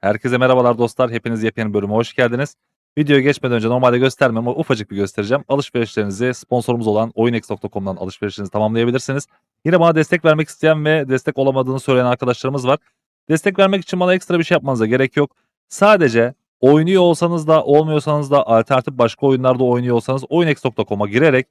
Herkese merhabalar dostlar. Hepiniz yepyeni bölüme hoş geldiniz. Videoya geçmeden önce normalde göstermem ama ufacık bir göstereceğim. Alışverişlerinizi sponsorumuz olan oyunex.com'dan alışverişinizi tamamlayabilirsiniz. Yine bana destek vermek isteyen ve destek olamadığını söyleyen arkadaşlarımız var. Destek vermek için bana ekstra bir şey yapmanıza gerek yok. Sadece oynuyor olsanız da olmuyorsanız da alternatif başka oyunlarda oynuyor olsanız oyunex.com'a girerek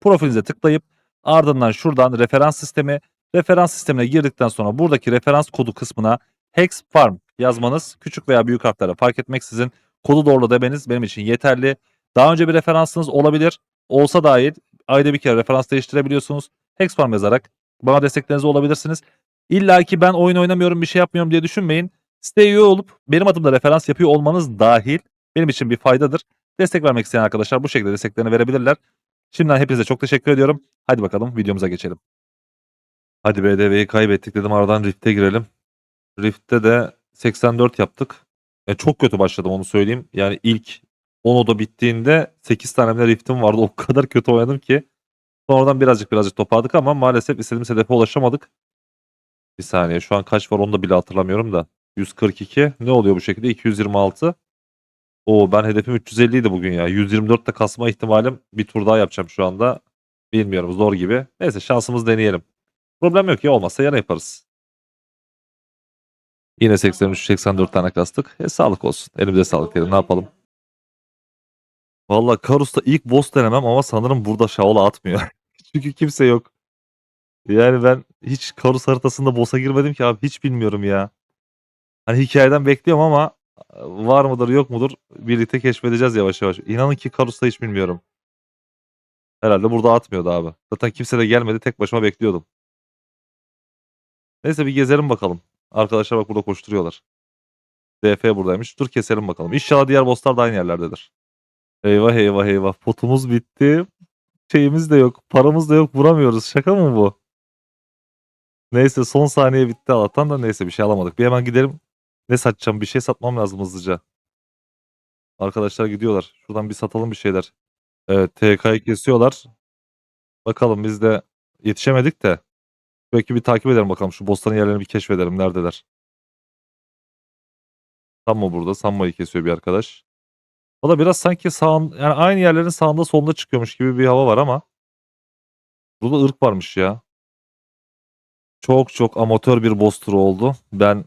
profilinize tıklayıp ardından şuradan referans sistemi referans sistemine girdikten sonra buradaki referans kodu kısmına Hex Farm yazmanız küçük veya büyük harflerle fark etmeksizin kodu doğru demeniz benim için yeterli. Daha önce bir referansınız olabilir. Olsa dahil ayda bir kere referans değiştirebiliyorsunuz. Hex Farm yazarak bana desteklerinizi olabilirsiniz. İlla ki ben oyun oynamıyorum bir şey yapmıyorum diye düşünmeyin. Siteye üye olup benim adımda referans yapıyor olmanız dahil benim için bir faydadır. Destek vermek isteyen arkadaşlar bu şekilde desteklerini verebilirler. Şimdiden hepinize çok teşekkür ediyorum. Hadi bakalım videomuza geçelim. Hadi BDV'yi kaybettik dedim aradan Rift'e girelim. Rift'te de 84 yaptık. E, çok kötü başladım onu söyleyeyim. Yani ilk 10 oda bittiğinde 8 tane Rift'im vardı. O kadar kötü oynadım ki. Sonradan birazcık birazcık toparladık ama maalesef istediğimiz hedefe ulaşamadık. Bir saniye şu an kaç var onu da bile hatırlamıyorum da. 142 ne oluyor bu şekilde 226. Oo ben hedefim 350 idi bugün ya. 124'te kasma ihtimalim bir tur daha yapacağım şu anda. Bilmiyorum zor gibi. Neyse şansımız deneyelim. Problem yok ya olmazsa yarın yaparız. Yine 83-84 tane kastık. E sağlık olsun. Elimize sağlık diyelim. Ne yapalım? Valla Karus'ta ilk boss denemem ama sanırım burada Shaola atmıyor. Çünkü kimse yok. Yani ben hiç Karus haritasında boss'a girmedim ki abi. Hiç bilmiyorum ya. Hani hikayeden bekliyorum ama var mıdır yok mudur birlikte keşfedeceğiz yavaş yavaş. İnanın ki Karus'ta hiç bilmiyorum. Herhalde burada atmıyordu abi. Zaten kimse de gelmedi. Tek başıma bekliyordum. Neyse bir gezelim bakalım. Arkadaşlar bak burada koşturuyorlar. DF buradaymış. Dur keselim bakalım. İnşallah diğer bosslar da aynı yerlerdedir. Eyvah eyvah eyvah. Potumuz bitti. Şeyimiz de yok. Paramız da yok. Vuramıyoruz. Şaka mı bu? Neyse son saniye bitti Allah'tan da neyse bir şey alamadık. Bir hemen gidelim. Ne satacağım? Bir şey satmam lazım hızlıca. Arkadaşlar gidiyorlar. Şuradan bir satalım bir şeyler. Evet TK'yı kesiyorlar. Bakalım biz de yetişemedik de. Belki bir takip edelim bakalım. Şu bossların yerlerini bir keşfedelim. Neredeler? Sammo burada. Sammo'yu kesiyor bir arkadaş. O da biraz sanki sağın, yani aynı yerlerin sağında solunda çıkıyormuş gibi bir hava var ama. Burada ırk varmış ya. Çok çok amatör bir boss turu oldu. Ben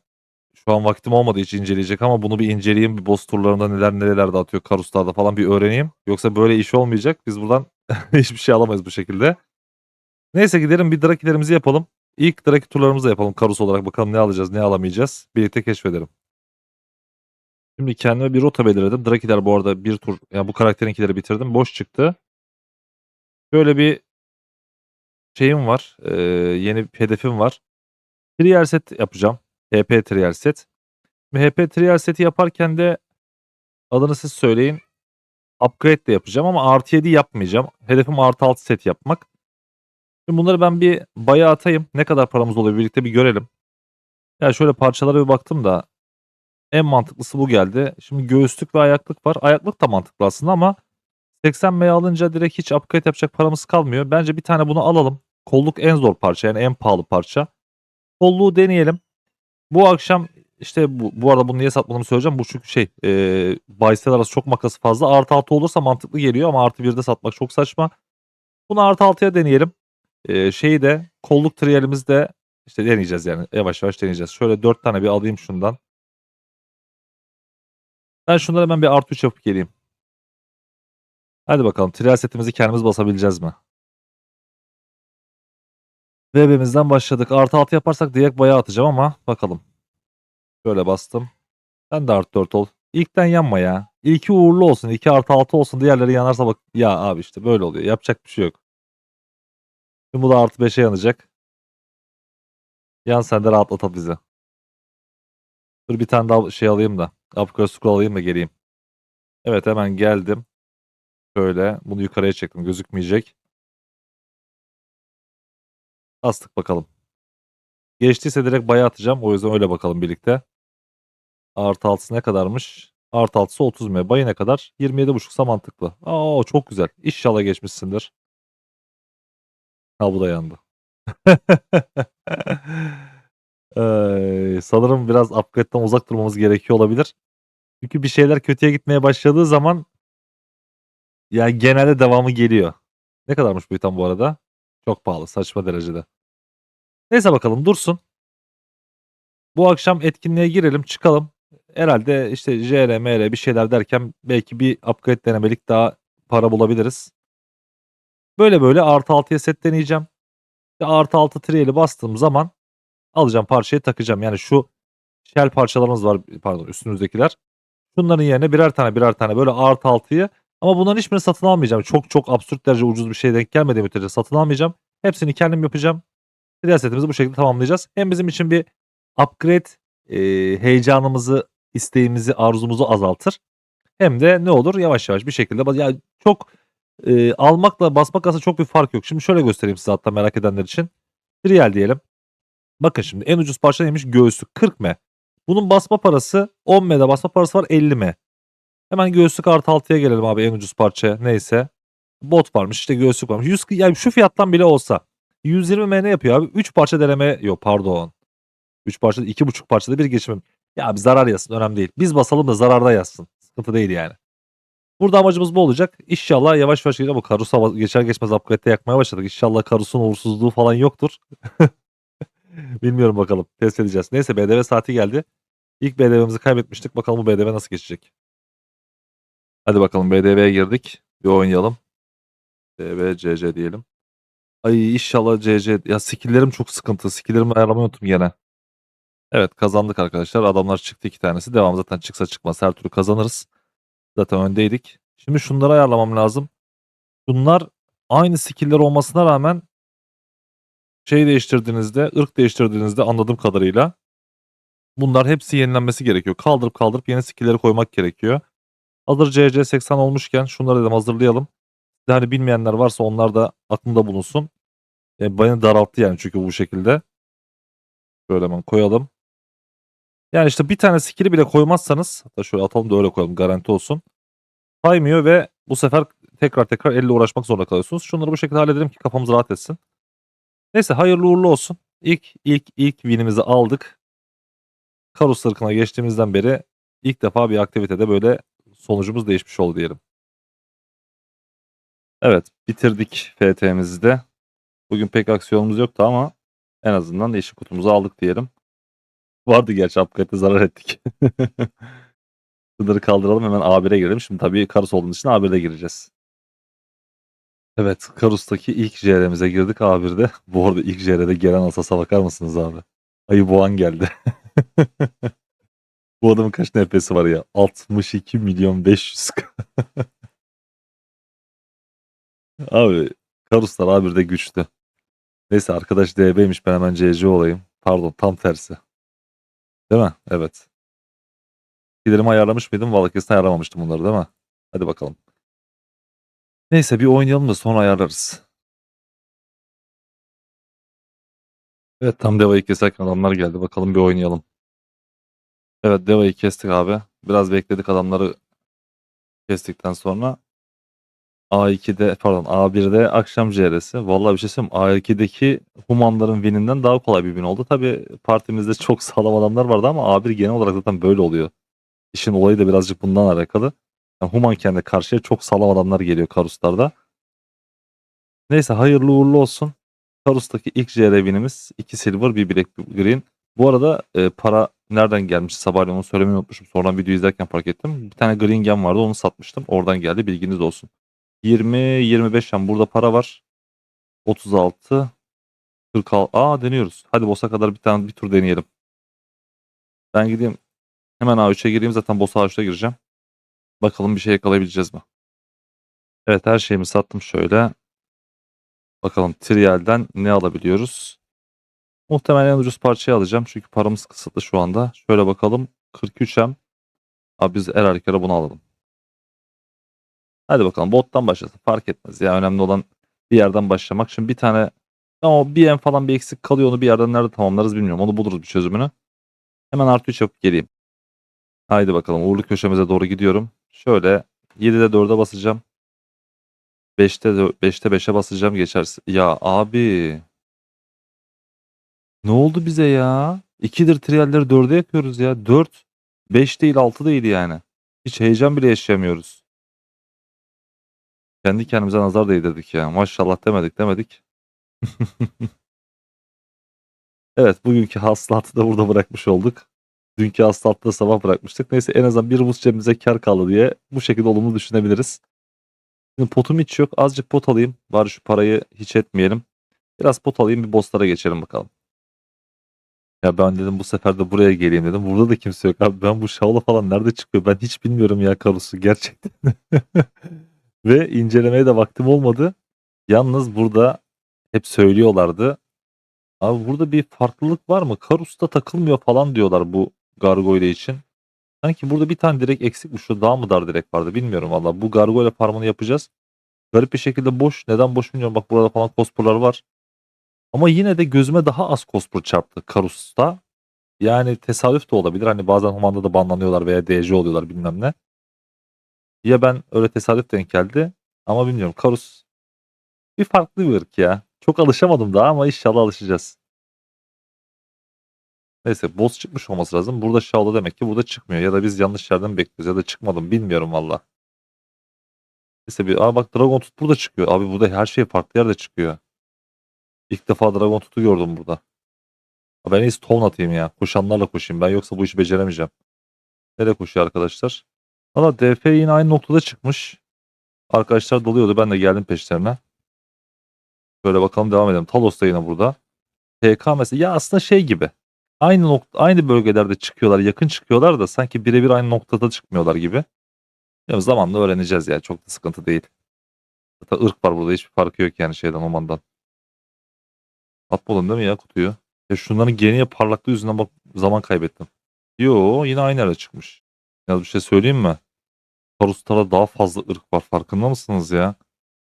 şu an vaktim olmadı hiç inceleyecek ama bunu bir inceleyeyim. Bir boss turlarında neler neler dağıtıyor Karuslar'da falan bir öğreneyim. Yoksa böyle iş olmayacak. Biz buradan hiçbir şey alamayız bu şekilde. Neyse gidelim bir drakilerimizi yapalım. İlk draki turlarımızı yapalım Karus olarak. Bakalım ne alacağız ne alamayacağız. Birlikte keşfedelim. Şimdi kendime bir rota belirledim. Drakiler bu arada bir tur yani bu karakterinkileri bitirdim. Boş çıktı. Böyle bir şeyim var. Ee, yeni bir hedefim var. Trial set yapacağım. HP trial set. HP trial seti yaparken de adını siz söyleyin. Upgrade de yapacağım ama artı 7 yapmayacağım. Hedefim artı 6 set yapmak. Şimdi bunları ben bir baya atayım. Ne kadar paramız oluyor birlikte bir görelim. Ya şöyle parçalara bir baktım da en mantıklısı bu geldi. Şimdi göğüslük ve ayaklık var. Ayaklık da mantıklı aslında ama 80 M alınca direkt hiç upgrade yapacak paramız kalmıyor. Bence bir tane bunu alalım. Kolluk en zor parça yani en pahalı parça. Kolluğu deneyelim. Bu akşam işte bu, bu arada bunu niye satmadığımı söyleyeceğim. Bu çünkü şey e, bahisler arası çok makası fazla. Artı 6 olursa mantıklı geliyor ama artı 1'de satmak çok saçma. Bunu artı 6'ya deneyelim. E, şeyi de kolluk trialimizi işte deneyeceğiz yani. Yavaş yavaş deneyeceğiz. Şöyle 4 tane bir alayım şundan. Ben şunları hemen bir artı 3 yapıp geleyim. Hadi bakalım. Trial setimizi kendimiz basabileceğiz mi? VB'mizden başladık. Artı 6 yaparsak direkt bayağı atacağım ama bakalım. Şöyle bastım. Sen de artı 4 ol. İlkten yanma ya. İlki uğurlu olsun. 2 artı 6 olsun. Diğerleri yanarsa bak. Ya abi işte böyle oluyor. Yapacak bir şey yok. Şimdi bu da artı 5'e yanacak. Yan sen de rahatlatat bizi. Dur bir tane daha şey alayım da. Upgrade scroll alayım da geleyim. Evet hemen geldim. Şöyle bunu yukarıya çektim. Gözükmeyecek. Bastık bakalım. Geçtiyse direkt baya atacağım. O yüzden öyle bakalım birlikte. Artı altısı ne kadarmış? Artı altısı 30 M. Bayı ne kadar? 27.5'sa mantıklı. Aa çok güzel. İnşallah geçmişsindir. Ha bu da yandı. Eee, sanırım biraz upgrade'den uzak durmamız gerekiyor olabilir. Çünkü bir şeyler kötüye gitmeye başladığı zaman yani genelde devamı geliyor. Ne kadarmış bu item bu arada? Çok pahalı, saçma derecede. Neyse bakalım dursun. Bu akşam etkinliğe girelim, çıkalım. Herhalde işte JR, MR bir şeyler derken belki bir upgrade denemelik daha para bulabiliriz. Böyle böyle artı 6'ya set deneyeceğim. Ve artı 6 trial'i bastığım zaman alacağım parçayı takacağım. Yani şu shell parçalarımız var pardon üstümüzdekiler. Şunların yerine birer tane birer tane böyle artı 6'yı ama bunların hiçbirini satın almayacağım. Çok çok absürt derece ucuz bir şeye denk gelmediği müddetçe satın almayacağım. Hepsini kendim yapacağım. Trial setimizi bu şekilde tamamlayacağız. Hem bizim için bir upgrade e, heyecanımızı, isteğimizi, arzumuzu azaltır. Hem de ne olur yavaş yavaş bir şekilde ya çok e, almakla basmak arasında çok bir fark yok. Şimdi şöyle göstereyim size hatta merak edenler için. Trial diyelim. Bakın şimdi en ucuz parça neymiş? Göğüslük 40 m. Bunun basma parası 10 m'de basma parası var 50 m. Hemen göğüslük artı 6'ya gelelim abi en ucuz parça neyse. Bot varmış işte göğüslük varmış. 100, yani şu fiyattan bile olsa 120 m ne yapıyor abi? 3 parça deneme yok pardon. 3 parçada 2,5 parçada bir geçimim. Ya abi zarar yazsın önemli değil. Biz basalım da zararda yazsın. Sıkıntı değil yani. Burada amacımız bu olacak. İnşallah yavaş yavaş gidelim. Bu Karus hava geçer geçmez upgrade'de yakmaya başladık. İnşallah Karus'un uğursuzluğu falan yoktur. Bilmiyorum bakalım. Test edeceğiz. Neyse BDV saati geldi. İlk BDV'mizi kaybetmiştik. Bakalım bu BDV nasıl geçecek. Hadi bakalım BDV'ye girdik. Bir oynayalım. BDV CC diyelim. Ay inşallah CC. Ya skill'lerim çok sıkıntı. Skill'lerimi ayarlamayı unuttum gene. Evet kazandık arkadaşlar. Adamlar çıktı iki tanesi. Devam zaten çıksa çıkmaz her türlü kazanırız. Zaten öndeydik. Şimdi şunları ayarlamam lazım. Bunlar aynı skill'ler olmasına rağmen şey değiştirdiğinizde, ırk değiştirdiğinizde anladığım kadarıyla bunlar hepsi yenilenmesi gerekiyor. Kaldırıp kaldırıp yeni skill'leri koymak gerekiyor. Hazır CC80 olmuşken şunları dedim hazırlayalım. Hani bilmeyenler varsa onlar da aklında bulunsun. Yani beni daralttı yani çünkü bu şekilde. Şöyle hemen koyalım. Yani işte bir tane skill'i bile koymazsanız hatta şöyle atalım da öyle koyalım garanti olsun. Saymıyor ve bu sefer tekrar tekrar elle uğraşmak zorunda kalıyorsunuz. Şunları bu şekilde halledelim ki kafamız rahat etsin. Neyse hayırlı uğurlu olsun. İlk ilk ilk winimizi aldık. Karus ırkına geçtiğimizden beri ilk defa bir aktivitede böyle sonucumuz değişmiş oldu diyelim. Evet bitirdik FT'mizi de. Bugün pek aksiyonumuz yoktu ama en azından yeşil kutumuzu aldık diyelim. Vardı gerçi upgrade'de zarar ettik. Sınırı kaldıralım hemen A1'e girelim. Şimdi tabii Karus olduğumuz için A1'de gireceğiz. Evet Karus'taki ilk JR'mize girdik A1'de. Bu arada ilk JR'de gelen asasa bakar mısınız abi? Ayı boğan geldi. Bu adamın kaç NP'si var ya? 62 milyon 500 k. Abi Karuslar A1'de güçlü. Neyse arkadaş DB'ymiş ben hemen CC olayım. Pardon tam tersi. Değil mi? Evet. Skillerimi ayarlamış mıydım? Valla kesin ayarlamamıştım bunları değil mi? Hadi bakalım. Neyse bir oynayalım da sonra ayarlarız. Evet tam Deva'yı keserken adamlar geldi. Bakalım bir oynayalım. Evet Deva'yı kestik abi. Biraz bekledik adamları kestikten sonra. A2'de pardon A1'de akşam CR'si. Vallahi bir şey söyleyeyim. A2'deki Humanların wininden daha kolay bir win oldu. Tabi partimizde çok sağlam adamlar vardı ama A1 genel olarak zaten böyle oluyor. İşin olayı da birazcık bundan alakalı. Yani Humanken'de karşıya çok sağlam adamlar geliyor Karuslar'da. Neyse hayırlı uğurlu olsun. Karus'taki ilk JR winimiz 2 silver 1 black bir green. Bu arada e, para nereden gelmiş sabahleyin onu söylemeyi unutmuşum. Sonradan video izlerken fark ettim. Bir tane green gem vardı onu satmıştım. Oradan geldi bilginiz olsun. 20-25 yan burada para var. 36 46 Aa deniyoruz. Hadi boss'a kadar bir tane bir tur deneyelim. Ben gideyim. Hemen A3'e gireyim. Zaten boss'a A3'e gireceğim. Bakalım bir şey yakalayabileceğiz mi? Evet her şeyimi sattım şöyle. Bakalım trialden ne alabiliyoruz? Muhtemelen en ucuz parçayı alacağım. Çünkü paramız kısıtlı şu anda. Şöyle bakalım. 43M. Abi biz her halükarda bunu alalım. Hadi bakalım bottan başlasın. Fark etmez ya. Önemli olan bir yerden başlamak. Şimdi bir tane ama bir en falan bir eksik kalıyor. Onu bir yerden nerede tamamlarız bilmiyorum. Onu buluruz bir çözümünü. Hemen artı 3 yapıp geleyim. Haydi bakalım uğurlu köşemize doğru gidiyorum. Şöyle 7'de 4'e basacağım. 5'te 5'te 5'e basacağım geçersin. Ya abi. Ne oldu bize ya? 2'dir triyalleri 4'e yapıyoruz ya. 4. 5 değil 6 değil yani. Hiç heyecan bile yaşayamıyoruz. Kendi kendimize nazar değdirdik ya. Maşallah demedik demedik. evet bugünkü hasılatı da burada bırakmış olduk. Dünkü hasılatı da sabah bırakmıştık. Neyse en azından bir buz cebimize kar kaldı diye bu şekilde olumlu düşünebiliriz. Şimdi potum hiç yok. Azıcık pot alayım. Bari şu parayı hiç etmeyelim. Biraz pot alayım bir bosslara geçelim bakalım. Ya ben dedim bu sefer de buraya geleyim dedim. Burada da kimse yok abi. Ben bu Shaola falan nerede çıkıyor? Ben hiç bilmiyorum ya Karus'u gerçekten. Ve incelemeye de vaktim olmadı. Yalnız burada hep söylüyorlardı. Abi burada bir farklılık var mı? Karus'ta takılmıyor falan diyorlar bu Gargoyle için. Sanki burada bir tane direkt eksikmiş. Şu daha mı dar direkt vardı bilmiyorum valla. Bu Gargoyle farmını yapacağız. Garip bir şekilde boş. Neden boş bilmiyorum. Bak burada falan cosplay'lar var. Ama yine de gözüme daha az cosplay çarptı Karus'ta. Yani tesadüf de olabilir. Hani bazen Human'da da banlanıyorlar veya DC oluyorlar bilmem ne. Ya ben öyle tesadüf denk geldi. Ama bilmiyorum. Karus bir farklı bir ırk ya. Çok alışamadım daha ama inşallah alışacağız. Neyse boss çıkmış olması lazım. Burada Shao'da demek ki burada çıkmıyor. Ya da biz yanlış yerden bekliyoruz ya da çıkmadım bilmiyorum valla. Neyse bir aa bak Dragon Tooth burada çıkıyor. Abi burada her şey farklı yerde çıkıyor. İlk defa Dragon Tooth'u gördüm burada. Ben en iyisi Town atayım ya. Koşanlarla koşayım. Ben yoksa bu işi beceremeyeceğim. Nereye koşuyor arkadaşlar? Valla DF yine aynı noktada çıkmış. Arkadaşlar doluyordu. Ben de geldim peşlerine. Böyle bakalım devam edelim. Talos da yine burada. TK mesela ya aslında şey gibi. Aynı nokta aynı bölgelerde çıkıyorlar, yakın çıkıyorlar da sanki birebir aynı noktada çıkmıyorlar gibi. Ya zamanla öğreneceğiz ya. Çok da sıkıntı değil. Zaten ırk var burada. Hiçbir farkı yok yani şeyden Oman'dan. Atmadın değil mi ya kutuyu? Ya şunların geniye parlaklığı yüzünden bak zaman kaybettim. Yo yine aynı yerde çıkmış. Ya bir şey söyleyeyim mi? Karuslara daha fazla ırk var. Farkında mısınız ya?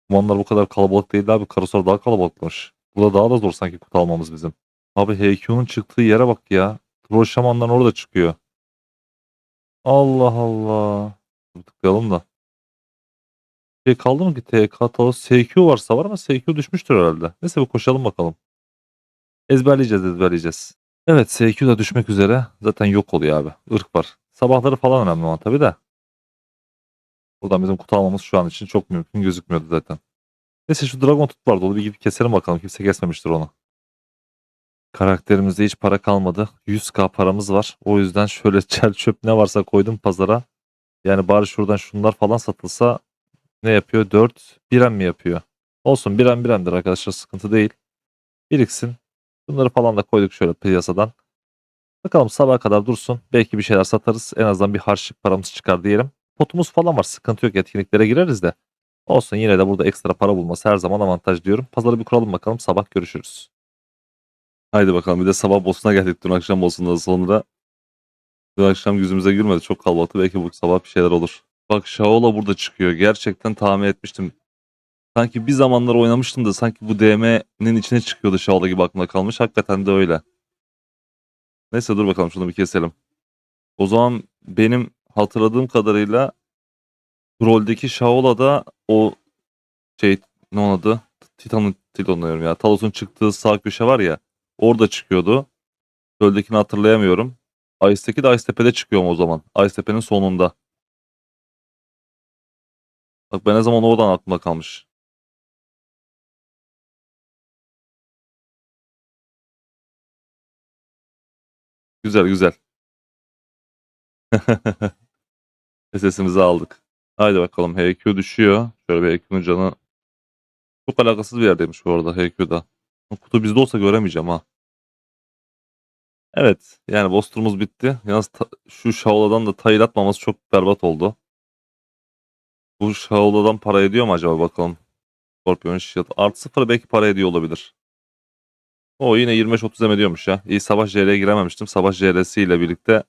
Omanlar bu kadar kalabalık değil abi. Karuslar daha kalabalıkmış. Burada daha da zor sanki kutu almamız bizim. Abi HQ'nun çıktığı yere bak ya. Troll şamandan orada çıkıyor. Allah Allah. Tıklayalım da. Şey kaldı mı ki TK Talos SQ varsa var ama SQ düşmüştür herhalde. Neyse bir koşalım bakalım. Ezberleyeceğiz ezberleyeceğiz. Evet SQ da düşmek üzere. Zaten yok oluyor abi. Irk var. Sabahları falan önemli ama tabii de. Buradan bizim kutu almamız şu an için çok mümkün gözükmüyordu zaten. Neyse şu Dragon Tooth vardı. Onu bir gidip keselim bakalım. Kimse kesmemiştir onu. Karakterimizde hiç para kalmadı. 100k paramız var. O yüzden şöyle çel çöp ne varsa koydum pazara. Yani bari şuradan şunlar falan satılsa ne yapıyor? 4 birem mi yapıyor? Olsun birem biremdir arkadaşlar sıkıntı değil. Biriksin. Bunları falan da koyduk şöyle piyasadan. Bakalım sabaha kadar dursun. Belki bir şeyler satarız. En azından bir harçlık paramız çıkar diyelim. Potumuz falan var. Sıkıntı yok. Etkinliklere gireriz de. Olsun yine de burada ekstra para bulması her zaman avantaj diyorum. Pazarı bir kuralım bakalım. Sabah görüşürüz. Haydi bakalım bir de sabah boss'una geldik dün akşam boss'undan sonra. Dün akşam yüzümüze gülmedi çok kalabalıktı belki bu sabah bir şeyler olur. Bak Shaola burada çıkıyor gerçekten tahmin etmiştim. Sanki bir zamanlar oynamıştım da sanki bu DM'nin içine çıkıyordu Shaola gibi aklımda kalmış. Hakikaten de öyle. Neyse dur bakalım şunu bir keselim. O zaman benim hatırladığım kadarıyla Troll'deki Shaola'da o şey ne onun adı? Titan'ın Titan'ı diyorum ya. Talos'un çıktığı sağ köşe var ya. Orada çıkıyordu. Çöldekini hatırlayamıyorum. Ice'teki de Icetepe'de çıkıyor mu o zaman? Icetepe'nin sonunda. Bak ben ne zaman oradan aklımda kalmış. Güzel güzel. Sesimizi aldık. Haydi bakalım HQ düşüyor. Şöyle bir HQ'nun canı çok alakasız bir yerdeymiş bu arada HQ'da. Kutu bizde olsa göremeyeceğim ha. Evet. Yani boss turumuz bitti. Yalnız şu Shaola'dan da tayil atmamız çok berbat oldu. Bu Shaola'dan para ediyor mu acaba bakalım. Scorpion Shield. Artı sıfır belki para ediyor olabilir. O yine 25-30 em ediyormuş ya. İyi Savaş JR'ye girememiştim. Savaş JR'si ile birlikte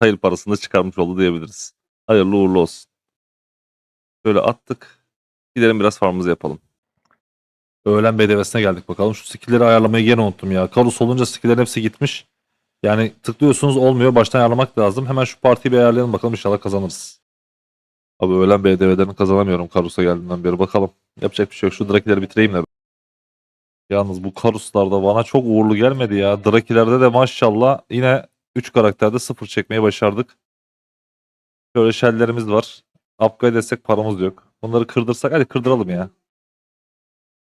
tayil parasını da çıkarmış oldu diyebiliriz. Hayırlı uğurlu olsun. Böyle attık. Gidelim biraz farmımızı yapalım. Öğlen BDV'sine geldik bakalım. Şu skill'leri ayarlamayı gene unuttum ya. Karus olunca skill'lerin hepsi gitmiş. Yani tıklıyorsunuz olmuyor. Baştan ayarlamak lazım. Hemen şu partiyi bir ayarlayalım bakalım inşallah kazanırız. Abi öğlen BDV'den kazanamıyorum Karus'a geldiğinden beri bakalım. Yapacak bir şey yok. Şu Drakileri bitireyim de. Yalnız bu Karuslarda bana çok uğurlu gelmedi ya. Drakilerde de maşallah yine 3 karakterde 0 çekmeyi başardık. Şöyle shell'lerimiz var. Upgrade etsek paramız yok. Bunları kırdırsak hadi kırdıralım ya.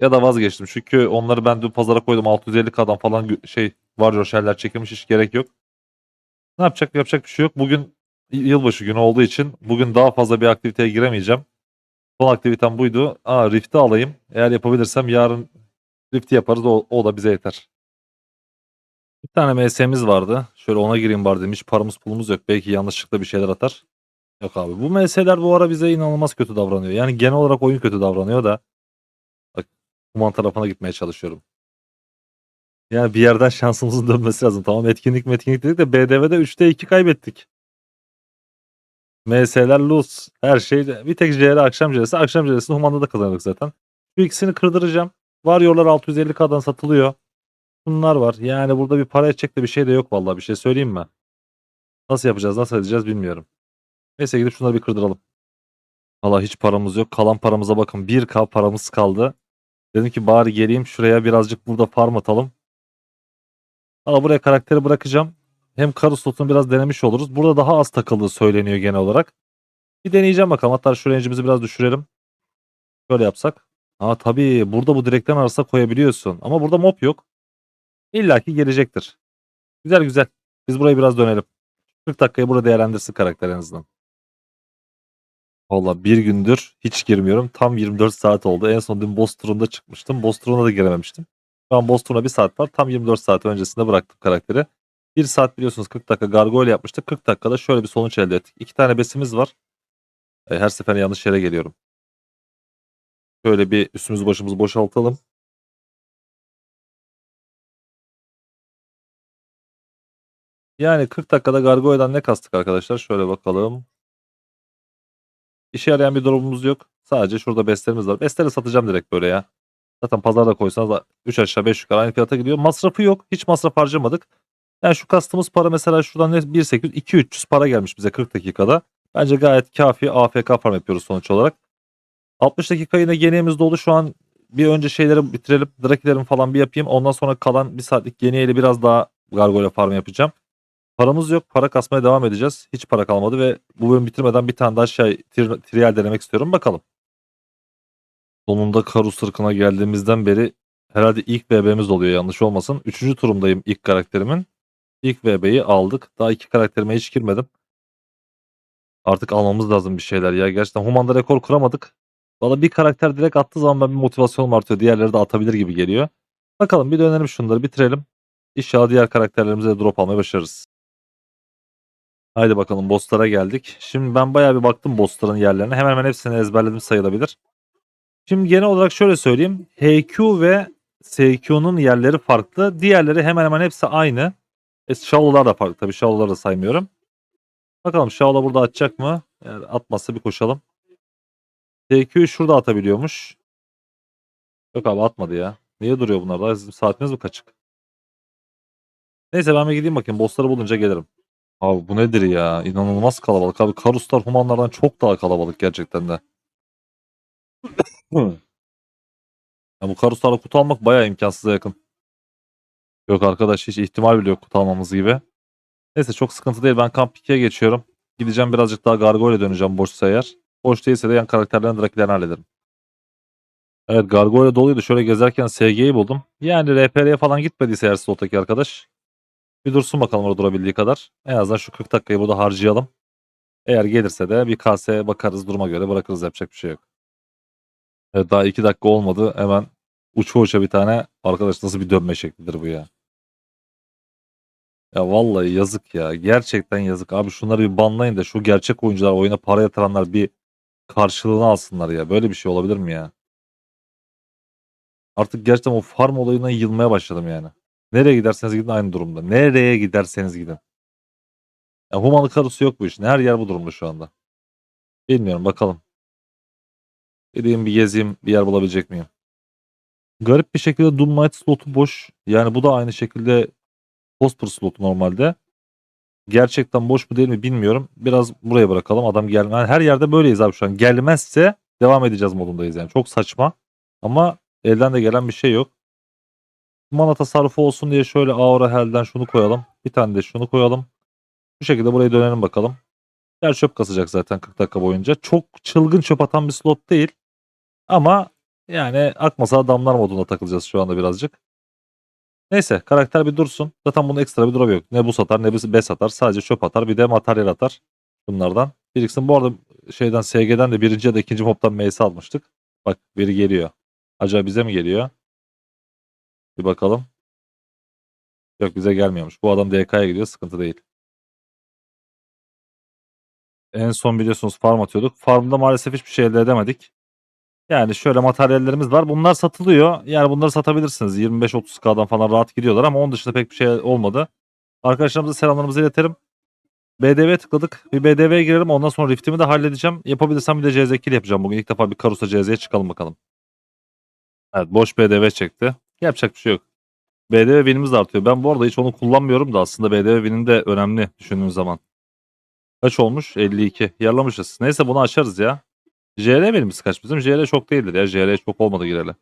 Ya da vazgeçtim. Çünkü onları ben dün pazara koydum. 650k'dan falan gö- şey var shell'ler çekilmiş hiç gerek yok. Ne yapacak yapacak bir şey yok. Bugün yılbaşı günü olduğu için bugün daha fazla bir aktiviteye giremeyeceğim. Son aktivitem buydu. Aa Rift'i alayım. Eğer yapabilirsem yarın Rift'i yaparız. O, o da bize yeter. Bir tane MS'miz vardı. Şöyle ona gireyim bari dedim. Hiç paramız pulumuz yok. Belki yanlışlıkla bir şeyler atar. Yok abi. Bu MS'ler bu ara bize inanılmaz kötü davranıyor. Yani genel olarak oyun kötü davranıyor da. Bak Human tarafına gitmeye çalışıyorum. Yani bir yerden şansımızın dönmesi lazım. Tamam etkinlik metkinlik dedik de BDV'de 3'te 2 kaybettik. MS'ler lose. Her şey. Bir tek JR akşam JR'si. Akşam JR'sini Human'da da kazandık zaten. Şu ikisini kırdıracağım. Varyorlar 650k'dan satılıyor. Bunlar var. Yani burada bir para edecek de bir şey de yok vallahi bir şey söyleyeyim mi? Nasıl yapacağız nasıl edeceğiz bilmiyorum. Neyse gidip şunları bir kırdıralım. Valla hiç paramız yok. Kalan paramıza bakın 1k paramız kaldı. Dedim ki bari geleyim şuraya birazcık burada farm atalım. Valla buraya karakteri bırakacağım. Hem karı slotunu biraz denemiş oluruz. Burada daha az takıldığı söyleniyor genel olarak. Bir deneyeceğim bakalım. Hatta şu biraz düşürelim. Şöyle yapsak. Aa tabii burada bu direkten arasına koyabiliyorsun. Ama burada mob yok. İlla ki gelecektir. Güzel güzel. Biz burayı biraz dönelim. 40 dakikayı burada değerlendirsin karakter en azından. Valla bir gündür hiç girmiyorum. Tam 24 saat oldu. En son dün boss turunda çıkmıştım. Boss turuna da girememiştim. Şu an boss turuna bir saat var. Tam 24 saat öncesinde bıraktım karakteri. 1 saat biliyorsunuz 40 dakika gargoyle yapmıştık. 40 dakikada şöyle bir sonuç elde ettik. 2 tane besimiz var. E, Her sefer yanlış yere geliyorum. Şöyle bir üstümüzü başımızı boşaltalım. Yani 40 dakikada gargoyle'dan ne kastık arkadaşlar? Şöyle bakalım. İşe yarayan bir durumumuz yok. Sadece şurada beslerimiz var. Besleri satacağım direkt böyle ya. Zaten pazarda koysanız 3 aşağı 5 yukarı aynı fiyata gidiyor. Masrafı yok. Hiç masraf harcamadık. Yani şu kastımız para mesela şuradan ne 1.800 2.300 para gelmiş bize 40 dakikada. Bence gayet kafi AFK farm yapıyoruz sonuç olarak. 60 dakika yine geniğimiz dolu. Şu an bir önce şeyleri bitirelim. Drakilerin falan bir yapayım. Ondan sonra kalan bir saatlik geniğiyle biraz daha gargoyle farm yapacağım. Paramız yok. Para kasmaya devam edeceğiz. Hiç para kalmadı ve bu bölüm bitirmeden bir tane daha şey tri- trial denemek istiyorum. Bakalım. Sonunda Karus ırkına geldiğimizden beri herhalde ilk VB'miz oluyor yanlış olmasın. Üçüncü turumdayım ilk karakterimin. İlk VB'yi aldık. Daha iki karakterime hiç girmedim. Artık almamız lazım bir şeyler ya. Gerçekten Human'da rekor kuramadık. Valla bir karakter direkt attığı zaman ben bir motivasyonum artıyor. Diğerleri de atabilir gibi geliyor. Bakalım bir dönelim şunları bitirelim. İnşallah diğer karakterlerimize de drop almayı başarırız. Haydi bakalım bosslara geldik. Şimdi ben bayağı bir baktım bossların yerlerine. Hemen hemen hepsini ezberledim sayılabilir. Şimdi genel olarak şöyle söyleyeyim. HQ ve SQ'nun yerleri farklı. Diğerleri hemen hemen hepsi aynı. E, Shadow'lar da farklı. Tabii Shadow'ları da saymıyorum. Bakalım Shadow burada atacak mı? Eğer atmazsa bir koşalım. TQ şurada atabiliyormuş. Yok abi atmadı ya. Niye duruyor bunlar? Daha bizim saatimiz mi kaçık? Neyse ben bir gideyim bakayım. Bossları bulunca gelirim. Abi bu nedir ya? İnanılmaz kalabalık. Abi Karuslar Humanlardan çok daha kalabalık gerçekten de. ya bu Karuslarla kutu almak bayağı imkansıza yakın. Yok arkadaş hiç ihtimal bile yok kutu almamız gibi. Neyse çok sıkıntı değil. Ben kamp 2'ye geçiyorum. Gideceğim birazcık daha Gargoyle döneceğim boşsa eğer. Boş değilse de yan karakterlerin drakilerini hallederim. Evet Gargoyle doluydu. Şöyle gezerken SG'yi buldum. Yani RPR'ye falan gitmediyse eğer slottaki arkadaş. Bir dursun bakalım orada durabildiği kadar. En azından şu 40 dakikayı burada harcayalım. Eğer gelirse de bir KS bakarız duruma göre bırakırız yapacak bir şey yok. Evet daha 2 dakika olmadı. Hemen uça uça bir tane arkadaş nasıl bir dönme şeklidir bu ya. Ya vallahi yazık ya. Gerçekten yazık. Abi şunları bir banlayın da şu gerçek oyuncular oyuna para yatıranlar bir karşılığını alsınlar ya. Böyle bir şey olabilir mi ya? Artık gerçekten o farm olayına yılmaya başladım yani. Nereye giderseniz gidin aynı durumda. Nereye giderseniz gidin. Ya Humanlı karusu yok bu işin. Her yer bu durumda şu anda. Bilmiyorum bakalım. Gideyim bir gezeyim bir yer bulabilecek miyim? Garip bir şekilde Doom Knight slotu boş. Yani bu da aynı şekilde Prosper slotu normalde. Gerçekten boş mu değil mi bilmiyorum. Biraz buraya bırakalım. Adam gelmez. Yani her yerde böyleyiz abi şu an. Gelmezse devam edeceğiz modundayız yani. Çok saçma. Ama elden de gelen bir şey yok. mana tasarrufu olsun diye şöyle Aura Hell'den şunu koyalım. Bir tane de şunu koyalım. Bu şekilde buraya dönelim bakalım. Yer çöp kasacak zaten 40 dakika boyunca. Çok çılgın çöp atan bir slot değil. Ama yani akmasa adamlar modunda takılacağız şu anda birazcık. Neyse karakter bir dursun. Zaten bunun ekstra bir durum yok. Ne bu satar ne bir bes atar. Sadece çöp atar bir de materyal atar. Bunlardan. Biriksin bu arada şeyden SG'den de birinci ya da ikinci mobtan MS almıştık. Bak biri geliyor. Acaba bize mi geliyor? Bir bakalım. Yok bize gelmiyormuş. Bu adam DK'ya gidiyor sıkıntı değil. En son biliyorsunuz farm atıyorduk. Farmda maalesef hiçbir şey elde edemedik. Yani şöyle materyallerimiz var. Bunlar satılıyor. Yani bunları satabilirsiniz. 25-30k'dan falan rahat gidiyorlar ama onun dışında pek bir şey olmadı. Arkadaşlarımıza selamlarımızı iletelim. BDV'ye tıkladık. Bir BDV'ye girelim. Ondan sonra riftimi de halledeceğim. Yapabilirsem bir de CZ kill yapacağım. Bugün ilk defa bir Karusa CZ'ye çıkalım bakalım. Evet boş BDV çekti. Yapacak bir şey yok. BDV winimiz de artıyor. Ben bu arada hiç onu kullanmıyorum da aslında BDV winin de önemli düşündüğün zaman. Kaç olmuş? 52. Yarlamışız. Neyse bunu açarız ya. JR benimiz kaç bizim? JR çok değildir ya. JR çok olmadı gireli.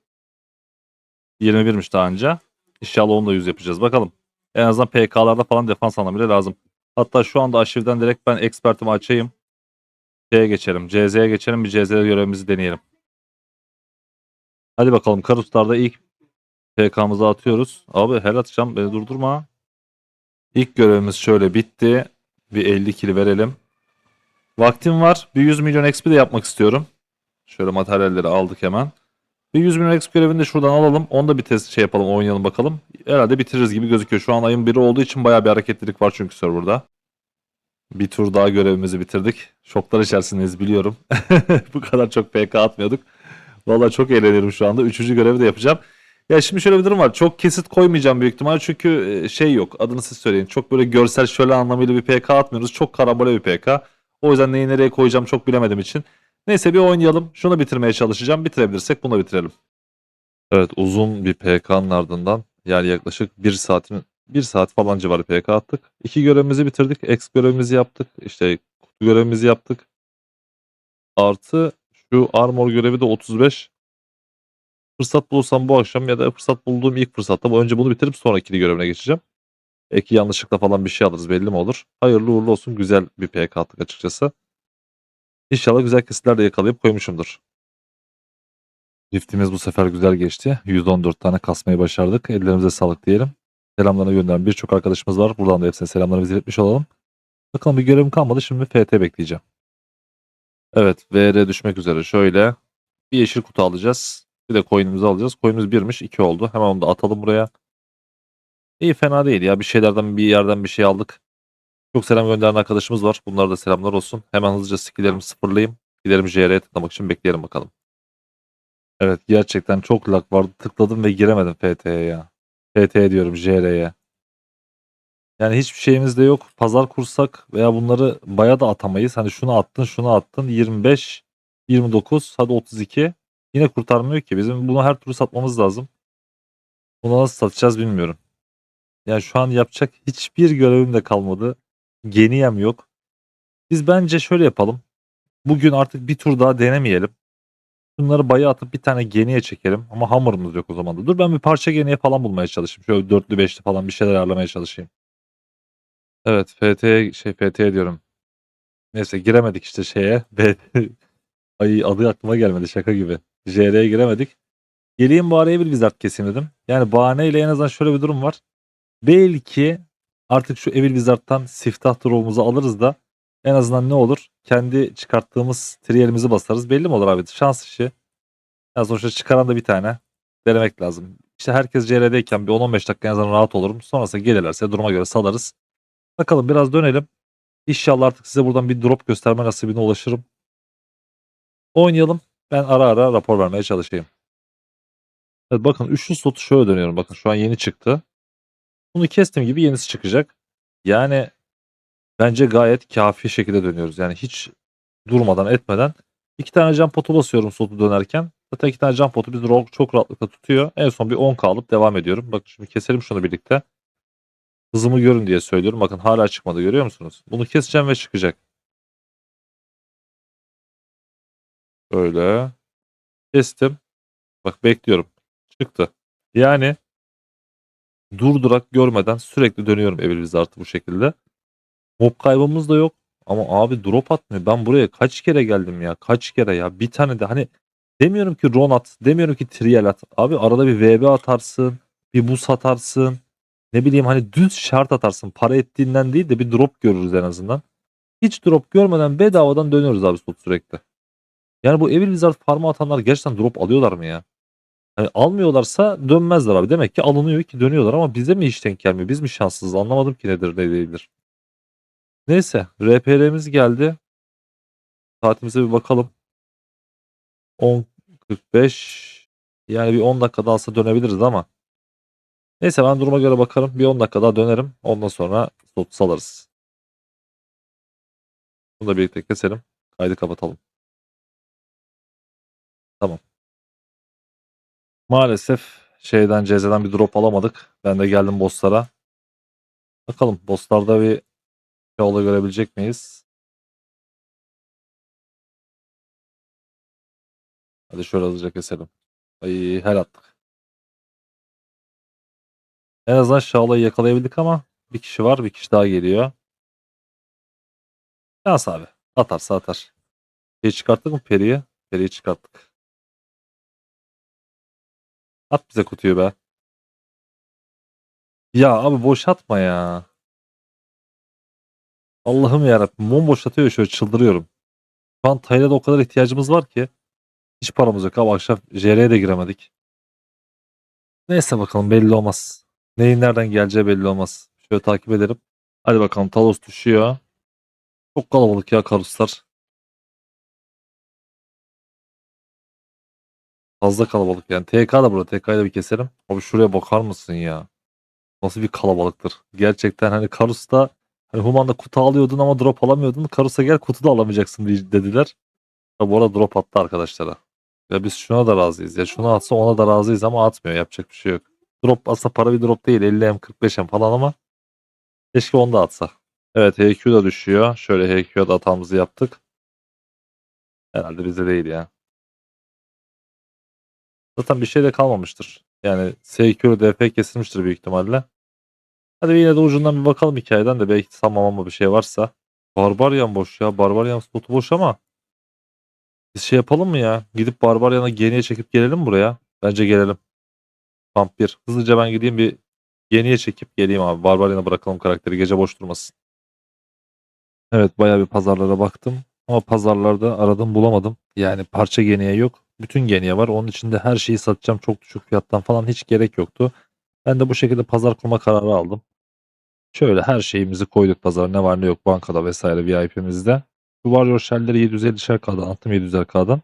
21'miş daha önce. İnşallah onu da 100 yapacağız. Bakalım. En azından PK'larda falan defans anlamıyla lazım. Hatta şu anda arşivden direkt ben expertimi açayım. Şeye geçelim. CZ'ye geçelim. Bir CZ görevimizi deneyelim. Hadi bakalım. Karuslar'da ilk PK'mızı atıyoruz. Abi hel atacağım. Beni durdurma. İlk görevimiz şöyle bitti. Bir 50 kili verelim. Vaktim var. Bir 100 milyon XP de yapmak istiyorum. Şöyle materyalleri aldık hemen. Bir 100 milyon XP görevini de şuradan alalım. Onu da bir test şey yapalım oynayalım bakalım. Herhalde bitiririz gibi gözüküyor. Şu an ayın biri olduğu için bayağı bir hareketlilik var çünkü serverda. Bir tur daha görevimizi bitirdik. Şoklar içerisindeyiz biliyorum. Bu kadar çok PK atmıyorduk. Vallahi çok eğleniyorum şu anda. Üçüncü görevi de yapacağım. Ya şimdi şöyle bir durum var. Çok kesit koymayacağım büyük ihtimal çünkü e, şey yok. Adını siz söyleyin. Çok böyle görsel şöyle anlamıyla bir PK atmıyoruz. Çok karambole bir PK. O yüzden neyi nereye koyacağım çok bilemedim için. Neyse bir oynayalım. Şunu bitirmeye çalışacağım. Bitirebilirsek bunu bitirelim. Evet uzun bir PK'nın ardından yani yaklaşık 1 saatin 1 saat falan civarı PK attık. İki görevimizi bitirdik. X görevimizi yaptık. İşte kutu görevimizi yaptık. Artı şu armor görevi de 35. Fırsat bulursam bu akşam ya da fırsat bulduğum ilk fırsatta önce bunu bitirip sonrakini görevine geçeceğim. Belki yanlışlıkla falan bir şey alırız belli mi olur. Hayırlı uğurlu olsun güzel bir PK attık açıkçası. İnşallah güzel kesitler de yakalayıp koymuşumdur. Riftimiz bu sefer güzel geçti. 114 tane kasmayı başardık. Ellerimize sağlık diyelim. Selamlarını gönderen birçok arkadaşımız var. Buradan da hepsine selamlarımızı iletmiş olalım. Bakalım bir görevim kalmadı. Şimdi FT bekleyeceğim. Evet VR düşmek üzere. Şöyle bir yeşil kutu alacağız. Bir de coin'imizi alacağız. Coin'imiz 1'miş 2 oldu. Hemen onu da atalım buraya. İyi fena değil ya. Bir şeylerden bir yerden bir şey aldık. Çok selam gönderen arkadaşımız var. Bunlara da selamlar olsun. Hemen hızlıca skilllerimi sıfırlayayım. Gidelim JR'ye tıklamak için bekleyelim bakalım. Evet gerçekten çok lag vardı. Tıkladım ve giremedim FT'ye ya. FT diyorum JR'ye. Yani hiçbir şeyimiz de yok. Pazar kursak veya bunları baya da atamayız. Hani şunu attın şunu attın 25 29 hadi 32 yine kurtarmıyor ki. Bizim bunu her türlü satmamız lazım. Bunu nasıl satacağız bilmiyorum. Yani şu an yapacak hiçbir görevim de kalmadı. Geniyem yok. Biz bence şöyle yapalım. Bugün artık bir tur daha denemeyelim. Bunları baya atıp bir tane geniye çekelim. Ama hamurumuz yok o zaman da. Dur ben bir parça geniye falan bulmaya çalışayım. Şöyle dörtlü beşli falan bir şeyler ayarlamaya çalışayım. Evet FT şey FT diyorum. Neyse giremedik işte şeye. Ay adı aklıma gelmedi şaka gibi. JR'ye giremedik. Geleyim bu araya bir wizard keseyim dedim. Yani bahaneyle en azından şöyle bir durum var. Belki artık şu Evil Wizard'tan siftah drop'umuzu alırız da en azından ne olur? Kendi çıkarttığımız triyelimizi basarız. Belli mi olur abi? Şans işi. Yani sonuçta çıkaran da bir tane. Denemek lazım. İşte herkes CR'deyken bir 10-15 dakika en azından rahat olurum. Sonrasında gelirlerse duruma göre salarız. Bakalım biraz dönelim. İnşallah artık size buradan bir drop gösterme nasibine ulaşırım. Oynayalım. Ben ara ara rapor vermeye çalışayım. Evet bakın üçlü slotu şöyle dönüyorum. Bakın şu an yeni çıktı. Bunu kestim gibi yenisi çıkacak. Yani bence gayet kafi şekilde dönüyoruz. Yani hiç durmadan etmeden. iki tane cam potu basıyorum slotu dönerken. Zaten iki tane cam potu bizi ro- çok rahatlıkla tutuyor. En son bir 10k alıp devam ediyorum. Bakın şimdi keselim şunu birlikte. Hızımı görün diye söylüyorum. Bakın hala çıkmadı görüyor musunuz? Bunu keseceğim ve çıkacak. Böyle. Kestim. Bak bekliyorum. Çıktı. Yani durdurak görmeden sürekli dönüyorum Evil Wizard'ı bu şekilde. Mob kaybımız da yok. Ama abi drop atmıyor. Ben buraya kaç kere geldim ya? Kaç kere ya? Bir tane de hani demiyorum ki Ron at. Demiyorum ki Trial at. Abi arada bir VB atarsın. Bir buz atarsın. Ne bileyim hani düz şart atarsın. Para ettiğinden değil de bir drop görürüz en azından. Hiç drop görmeden bedavadan dönüyoruz abi slot sürekli. Yani bu Evil Wizard farmı atanlar gerçekten drop alıyorlar mı ya? Hani almıyorlarsa dönmezler abi. Demek ki alınıyor ki dönüyorlar ama bize mi hiç denk gelmiyor? Biz mi şanssızız? Anlamadım ki nedir ne değildir. Neyse RPR'miz geldi. Saatimize bir bakalım. 10.45 yani bir 10 dakika daha alsa dönebiliriz ama. Neyse ben duruma göre bakarım. Bir 10 dakika daha dönerim. Ondan sonra slot salarız. Bunu da birlikte keselim. Kaydı kapatalım. Tamam. Maalesef şeyden CZ'den bir drop alamadık. Ben de geldim bosslara. Bakalım bosslarda bir şey olay görebilecek miyiz? Hadi şöyle hızlıca keselim. Ay her attık. En azından Şaolay'ı yakalayabildik ama bir kişi var bir kişi daha geliyor. Şans abi. Atarsa atar. Şeyi çıkarttık mı Peri'yi? Peri'yi çıkarttık. At bize kutuyu be. Ya abi boş atma ya. Allah'ım yarabbim bomboş atıyor şöyle çıldırıyorum. Şu an Tayland'a o kadar ihtiyacımız var ki. Hiç paramız yok abi akşam JR'ye de giremedik. Neyse bakalım belli olmaz. Neyin nereden geleceği belli olmaz. Şöyle takip edelim. Hadi bakalım Talos düşüyor. Çok kalabalık ya karuslar. Fazla kalabalık yani. TK da burada. TK'yı da bir keselim. Abi şuraya bakar mısın ya? Nasıl bir kalabalıktır. Gerçekten hani Karus'ta hani Human'da kutu alıyordun ama drop alamıyordun. Karus'a gel kutu da alamayacaksın dediler. Ya bu arada drop attı arkadaşlara. Ya biz şuna da razıyız. Ya şunu atsa ona da razıyız ama atmıyor. Yapacak bir şey yok. Drop aslında para bir drop değil. 50M 45M falan ama keşke onu da atsa. Evet HQ da düşüyor. Şöyle HQ'ya da hatamızı yaptık. Herhalde bizde değil ya. Zaten bir şey de kalmamıştır. Yani SQ DF kesilmiştir büyük ihtimalle. Hadi yine de ucundan bir bakalım hikayeden de belki sanmam ama bir şey varsa. Barbarian boş ya. Barbarian slotu boş ama. Biz şey yapalım mı ya? Gidip Barbarian'ı geniye çekip gelelim buraya. Bence gelelim. Kamp 1. Hızlıca ben gideyim bir geniye çekip geleyim abi. Barbarian'a bırakalım karakteri. Gece boş durmasın. Evet bayağı bir pazarlara baktım. Ama pazarlarda aradım bulamadım. Yani parça geniye yok. Bütün geniye var. Onun içinde her şeyi satacağım çok düşük fiyattan falan hiç gerek yoktu. Ben de bu şekilde pazar kurma kararı aldım. Şöyle her şeyimizi koyduk pazara ne var ne yok bankada vesaire VIP'mizde. Şu Warrior Shell'leri 750'şer K'dan attım 700'er K'dan.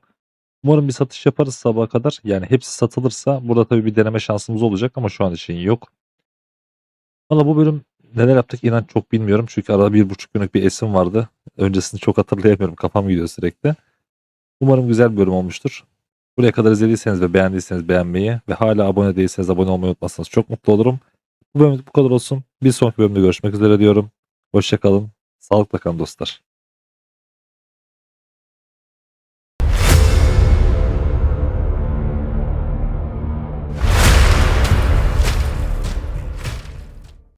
Umarım bir satış yaparız sabaha kadar. Yani hepsi satılırsa burada tabii bir deneme şansımız olacak ama şu an için yok. Valla bu bölüm neler yaptık inan çok bilmiyorum. Çünkü arada bir buçuk günlük bir esim vardı. Öncesini çok hatırlayamıyorum. Kafam gidiyor sürekli. Umarım güzel bir bölüm olmuştur. Buraya kadar izlediyseniz ve beğendiyseniz beğenmeyi ve hala abone değilseniz abone olmayı unutmazsanız çok mutlu olurum. Bu bölümlük bu kadar olsun. Bir sonraki bölümde görüşmek üzere diyorum. Hoşçakalın. Sağlıkla kalın dostlar.